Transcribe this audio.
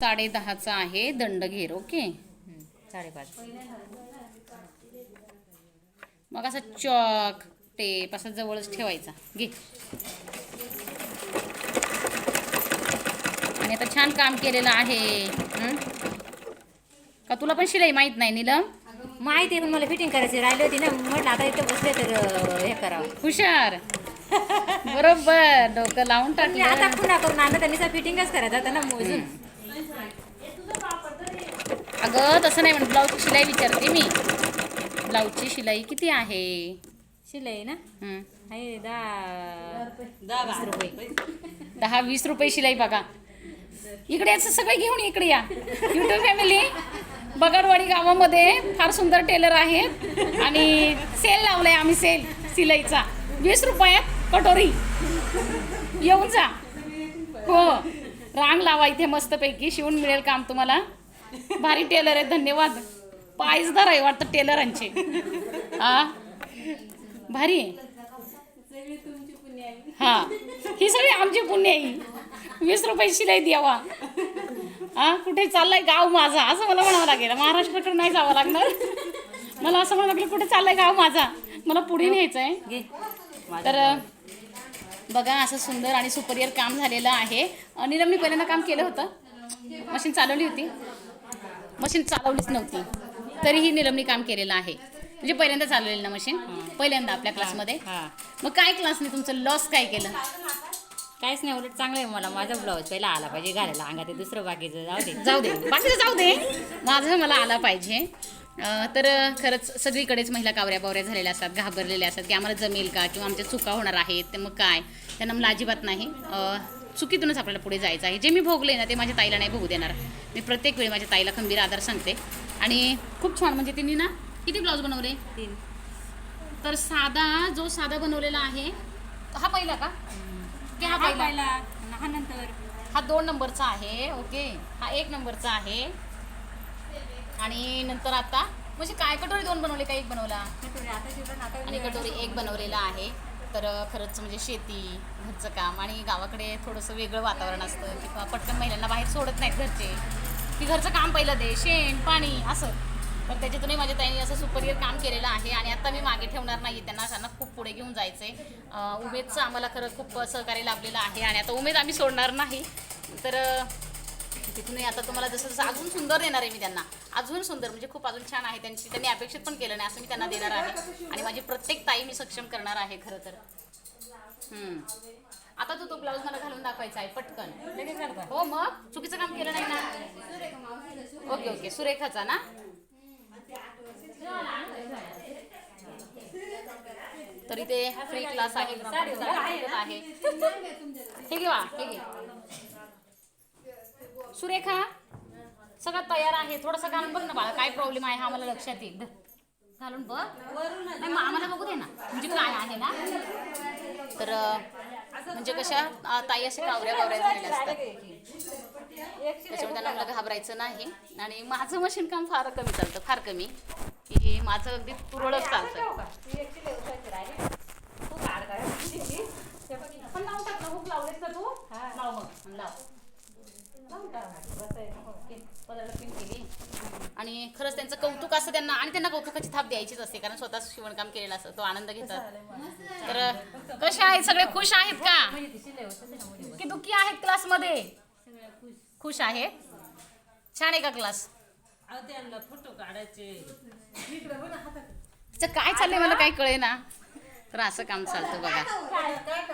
साडे दहाचा आहे दंड घेर ओके? साडेपाच. मग असा चॉक टेप असा जवळच ठेवायचा. घे. आणि आता छान काम केलेलं आहे? का तुला पण शिलाई माहीत नाही नीलम? माहिती आहे पण मला फिटिंग करायची राहिली होती ना. म्हटलं आता इथे बसले तर हे करावं. हुशार. बरोबर. डोकं लावून मी आता टाकलं पुन्हा करून आणलं त्यांनी फिटिंगच करायचं आता ना मोजून अगं तसं नाही म्हणत. ब्लाऊजची शिलाई विचारते मी. ब्लाऊजची शिलाई किती आहे? शिलाई ना? हं. आहे दहा वीस रुपये. दहा वीस रुपये शिलाई बघा. इकडे याचं सगळे घेऊन इकडे या. युट्यूब फॅमिली बगडवाडी गावामध्ये फार सुंदर टेलर आहेत आणि सेल लावलाय आम्ही सेल सिलाईचा. वीस रुपयात कटोरी. येऊन जा. हो. रांग लावा इथे मस्तपैकी. शिवून मिळेल काम तुम्हाला. भारी टेलर आहे धन्यवाद. पायसदार आहे वाटतं टेलरांचे हा? भारी आहे. हा. ही सगळी आमची पुण्य आहे. वीस रुपये शिलाई द्यावा. हा? कुठे चाललाय गाव माझा? असं मला म्हणावं लागेल. महाराष्ट्राकडे नाही जावं लागणार. मला असं म्हणावं लागेल कुठे चाललाय गाव माझा? मला पुढे न्यायचं आहे. तर बघा असं सुंदर आणि सुपरियर काम झालेलं आहे. नीलमनी पहिल्यांदा काम केलं होतं. मशीन चालवली होती. मशीन चालवलीच नव्हती. तरीही नीलमनी काम केलेलं आहे. म्हणजे पहिल्यांदा चालवलेलं ना मशीन? पहिल्यांदा आपल्या क्लासमध्ये मग काय क्लासने तुमचं लॉस काय केलं? काहीच नाही उलट चांगलं आहे मला. माझा ब्लाऊज पहिला आला पाहिजे घालायला. अंगात दुसरं बाकीचं जाऊ दे. जाऊ दे. बाकीचं जाऊ दे. माझं मला आला पाहिजे. तर खरंच सगळीकडेच महिला कावऱ्या बावऱ्या झालेल्या असतात घाबरलेल्या असतात की आम्हाला जमेल का? किंवा आमच्या चुका होणार आहेत तर मग काय? त्यांना मला अजिबात नाही. चुकीतूनच आपल्याला पुढे जायचं आहे. जे मी भोगले ना ते माझ्या ताईला नाही भोगू देणार. मी प्रत्येक वेळी माझ्या ताईला खंबीर आधार सांगते. आणि खूप छान म्हणजे तिने ना किती ब्लाऊज बनवले? तीन. तर साधा जो साधा बनवलेला आहे हा पहिला का? हा पहिला. हा नंतर. हा दोन नंबरचा आहे ओके. हा एक नंबरचा आहे. आणि नंतर आता म्हणजे काय कटोरी दोन बनवले का एक बनवला? आणि कटोरी एक बनवलेला आहे. तर खरंच म्हणजे शेती घरचं काम आणि गावाकडे थोडंसं वेगळं वातावरण असतं. किंवा पटकन महिलांना बाहेर सोडत नाहीत घरचे. की घरचं काम पहिलं दे शेण पाणी असं. तर त्याच्यातूनही माझ्या ताईने असं सुपरियर काम केलेलं आहे आणि आता मी मागे ठेवणार नाही त्यांना त्यांना खूप पुढे घेऊन जायचं आहे उमेदचं आम्हाला खरं खूप सहकार्य लाभलेलं आहे आणि आता उमेद आम्ही सोडणार नाही. तर तिथूनही आता तुम्हाला जसं जसं अजून सुंदर देणार आहे मी त्यांना अजून सुंदर म्हणजे खूप अजून छान आहे त्यांची त्यांनी अपेक्षित पण केलं नाही असं मी त्यांना देणार आहे. आणि माझी प्रत्येक ताई मी सक्षम करणार आहे खरं तर. आता तू तो ब्लाऊज मला घालून दाखवायचा आहे पटकन? हो मग? चुकीचं काम केलं नाही ना? Okay okay. सुरेखाचा ना? तरी ते फ्री क्लास आहे आहे. हे घे वा हे घे. सुरेखा सगळं तयार आहे. थोडंसं घालून बघ ना बाळा काय प्रॉब्लेम आहे हा मला लक्षात येईल. घालून बघ. नाही मग आम्हाला बघू दे ना. म्हणजे काय आहे ना? तर म्हणजे कशा ताई अशा कावऱ्या कावऱ्या झालेल्या असतात. त्याच्यामुळे त्यांना मला घाबरायचं नाही. आणि माझं मशीन काम फार कमी चालतं फार कमी. की माझं अगदी तुरळक चालतं पण लावून टाक ना, हुक लावलेस का तू लाव मग लाव लावून टाक. ओके, पदराला पिन केली आणि खरंच त्यांचं कौतुक असतं त्यांना आणि त्यांना कौतुकाची थाप द्यायचीच असते कारण स्वतः शिवणकाम केलेलं असतं तो आनंद घेतात. तर कसे आहेत? सगळे खुश आहेत का? की दुःखी आहेत क्लासमध्ये? खुश आहे. छान आहे का क्लास? फोटो काढायचे. काय चाललंय? मला काही कळे ना तर असं काम चालतं बघा.